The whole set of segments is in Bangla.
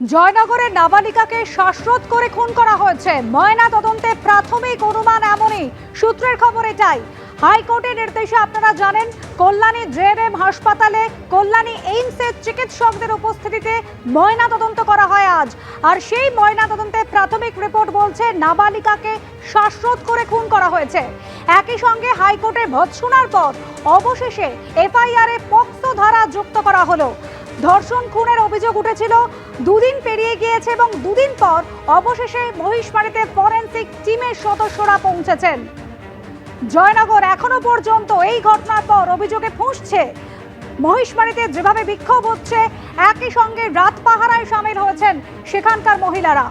জয়নগরের নাবালিকাকে শ্বাসরোধ করে খুন করা হয়েছে। ময়না তদন্তে প্রাথমিক অনুমান এমনই। সূত্রের খবর এটাই। হাইকোর্টের নির্দেশে আপনারা জানেন, কল্যাণী জেএনএম হাসপাতালে কল্যাণী এইমসের চিকিৎসকদের উপস্থিতিতে ময়না তদন্ত করা হয় আজ। আর সেই ময়না তদন্তে প্রাথমিক রিপোর্ট বলছে, নাবালিকাকে শ্বাসরোধ করে খুন করা হয়েছে। একই সঙ্গে হাইকোর্টে ভৎসুনার পর অবশেষে এফআইআরে পক্সো ধারা যুক্ত করা হলো। ধর্ষণ খুনের অভিযোগ উঠেছিল। দুদিন পেরিয়ে গিয়েছে এবং দুদিন পর অবশেষে মহিষমারিতে ফরেন্সিক টিমের সদস্যরা পৌঁছেছেন। জয়নগর এখনও পর্যন্ত এই ঘটনার পর অভিযোগে ফুঁসছে। মহিষমারিতে যেভাবে বিক্ষোভ হচ্ছে, একই সঙ্গে রাত পাহারায় সামিল হয়েছেন সেখানকার মহিলারা।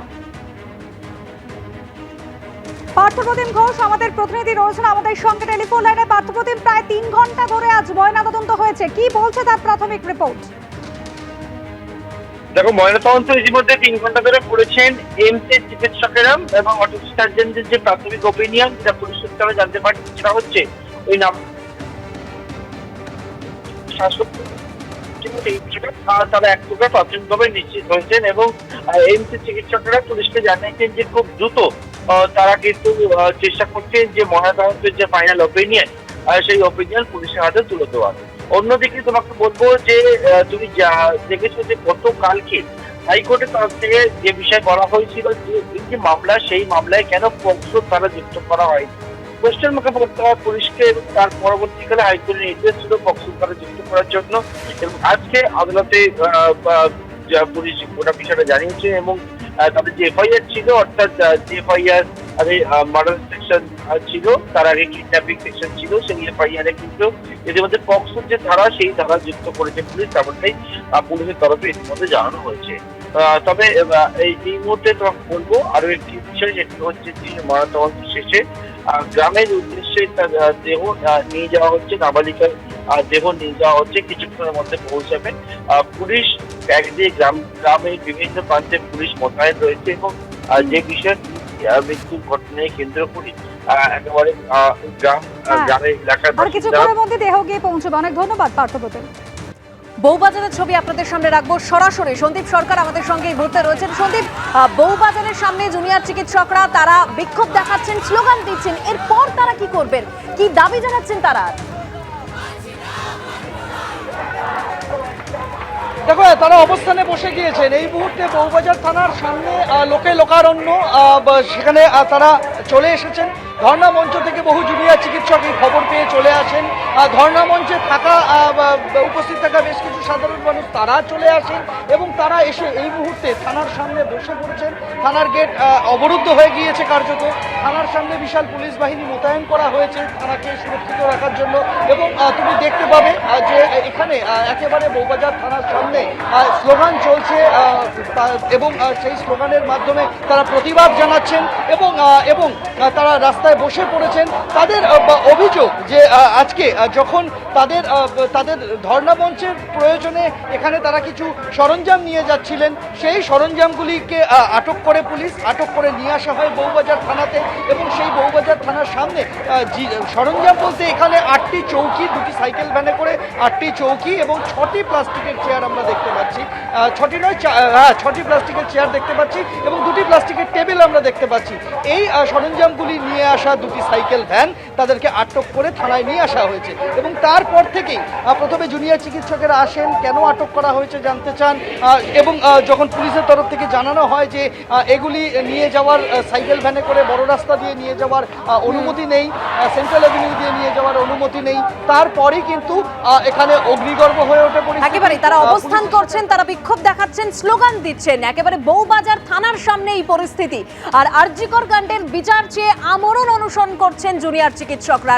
পার্থপ্রতিম ঘোষ, আমাদের প্রতিনিধি রয়েছেন আমাদের সঙ্গে টেলিফোন লাইনে। পার্থপ্রতিম, প্রায় তিন ঘণ্টা ধরে আজ ময়নাতদন্ত হয়েছে। কি বলছে তার প্রাথমিক রিপোর্ট? দেখো, ময়নাতদন্ত ইতিমধ্যে তিন ঘণ্টা ধরে করেছেন এইমস এর চিকিৎসকেরা এবং অটো সার্জনদের যে প্রাথমিক ওপিনিয়ন যেটা পুলিশ সূত্রে জানতে পারছি সেটা হচ্ছে ওই নাম তারা এক প্রকার প্রাথমিকভাবে নিশ্চিত হয়েছেন এবং এইমস এর চিকিৎসকেরা পুলিশকে জানিয়েছেন যে খুব দ্রুত তারা কিন্তু চেষ্টা করছেন যে ময়নাতদন্তের যে ফাইনাল ওপিনিয়ন সেই ওপিনিয়ন পুলিশের হাতে তুলে দেওয়ার। অন্যদিকে তোমাকে বলব যে তুমি যা দেখেছ যে গতকালকে হাইকোর্টের তরফ থেকে যে বিষয় বলা হয়েছিল যে মামলা, সেই মামলায় কেন পক্সো তারা যুক্ত করা হয় কোয়েশ্চেন মুখে করতে হয় পুলিশকে এবং তার পরবর্তীকালে হাইকোর্টের নির্দেশ ছিল পক্সো তারা যুক্ত করার জন্য এবং আজকে আদালতে পুলিশ গোটা বিষয়টা জানিয়েছে এবং তাদের যে এফআইআর ছিল, অর্থাৎ যে এফআইআর মার্ডার সেকশন ছিল, তার আগে কিডন্যাপিং সেকশন ছিল সেই এফআইআর কিন্তু ইতিমধ্যে পক্সোর যে ধারা, সেই ধারা যুক্ত করেছে পুলিশ, তেমনটাই পুলিশের তরফে ইতিমধ্যে জানানো হয়েছে। তবে এই মুহূর্তে তোমাকে বলব আরও একটি বিষয় যেটি হচ্ছে যে ময়নাতদন্ত শেষে গ্রামের উদ্দেশ্যে তার দেহ নিয়ে যাওয়া হচ্ছে, নাবালিকার দেহ নিয়ে যাওয়া হচ্ছে, কিছুক্ষণের মধ্যে পৌঁছাবে। পুলিশ একদিকে গ্রাম, গ্রামের বিভিন্ন প্রান্তে পুলিশ মোতায়েন রয়েছে এবং যে বিষয়ে মৃত্যুর ঘটনায় কেন্দ্র করে একেবারে গ্রাম হ্যাঁ। গ্রামের এলাকার আর কিছুক্ষণের মধ্যে দেহ গিয়ে পৌঁছবে। অনেক ধন্যবাদ পার্থপ্রতিম বউবাজারের ছবি আপনাদের সামনে রাখব। সরাসরি সন্দীপ সরকার আমাদের সঙ্গে এই মুহূর্তে রয়েছেন। সন্দীপ বউবাজারের সামনে জুনিয়র চিকিৎসকরা তারা বিক্ষোভ দেখাচ্ছেন স্লোগান দিচ্ছেন। এরপর তারা কি করবেন? কি দাবি জানাচ্ছেন তারা? দেখো তারা অবস্থানে বসে গিয়েছেন। এই মুহূর্তে বউবাজার থানার সামনে লোকে লোকারণ্য সেখানে তারা চলে এসেছেন। ধর্ণা মঞ্চ থেকে বহু জুনিয়র চিকিৎসক এই খবর পেয়ে চলে আসেন। ধর্ণা মঞ্চে থাকা উপস্থিত থাকা বেশ কিছু সাধারণ মানুষ, তারা চলে আসেন এবং তারা এসে এই মুহূর্তে থানার সামনে বসে পড়েছেন। থানার গেট অবরুদ্ধ হয়ে গিয়েছে কার্যত। থানার সামনে বিশাল পুলিশ বাহিনী মোতায়েন করা হয়েছে থানাকে সুরক্ষিত রাখার জন্য এবং তুমি দেখতে পাবে যে এখানে একেবারে বৌবাজার থানার সামনে স্লোগান চলছে এবং সেই স্লোগানের মাধ্যমে তারা প্রতিবাদ জানাচ্ছেন এবং এবং তারা রাস্তায় বসে পড়েছেন। তাদের অভিযোগ যে আজকে যখন তাদের তাদের ধর্ণা মঞ্চের প্রয়োজনে এখানে তারা কিছু সরঞ্জাম নিয়ে যাচ্ছিলেন। সেই সরঞ্জামগুলিকে আটক করে পুলিশ আটক করে নিয়ে আসা হয় বউবাজার থানাতে এবং সেই বউবাজার থানার সামনে সরঞ্জাম বলতে এখানে আটটি চৌকি দুটি সাইকেল ভ্যানে করে আটটি চৌকি এবং ছটি প্লাস্টিকের চেয়ার আমরা দেখতে পাচ্ছি। ছটি নয় হ্যাঁ ছটি প্লাস্টিকের চেয়ার দেখতে পাচ্ছি এবং দুটি প্লাস্টিকের টেবিল আমরা দেখতে পাচ্ছি। এই সরঞ্জামগুলি নিয়ে আসা দুটি সাইকেল ভ্যান তাদেরকে আটক করে থানায় নিয়ে আসা হয়েছে এবং তারপর থেকেই আহ, প্রথমে জুনিয়র চিকিৎসকেরা আসেন কেন আটক করা হয়েছে জানতে চান এবং যখন পুলিশের তরফ থেকে জানানো হয় যে এগুলি নিয়ে যাওয়ার সাইকেল ভ্যানে করে বড় রাস্তা দিয়ে নিয়ে যাওয়ার অনুমতি নেই সেন্ট্রাল অ্যাভিনিউ দিয়ে নিয়ে যাওয়ার অনুমতি নেই তারপরেই কিন্তু এখানে অগ্নিগর্ভ হয়ে ওঠে। একেবারে তারা অবস্থান করছেন তারা বিক্ষোভ দেখাচ্ছেন স্লোগান দিচ্ছেন একেবারে বউবাজার থানার সামনে এই পরিস্থিতি। আর আরজিকর কাণ্ডের বিচার চেয়ে আমরণ অনুসরণ করছেন জুনিয়র চিকিৎসকরা।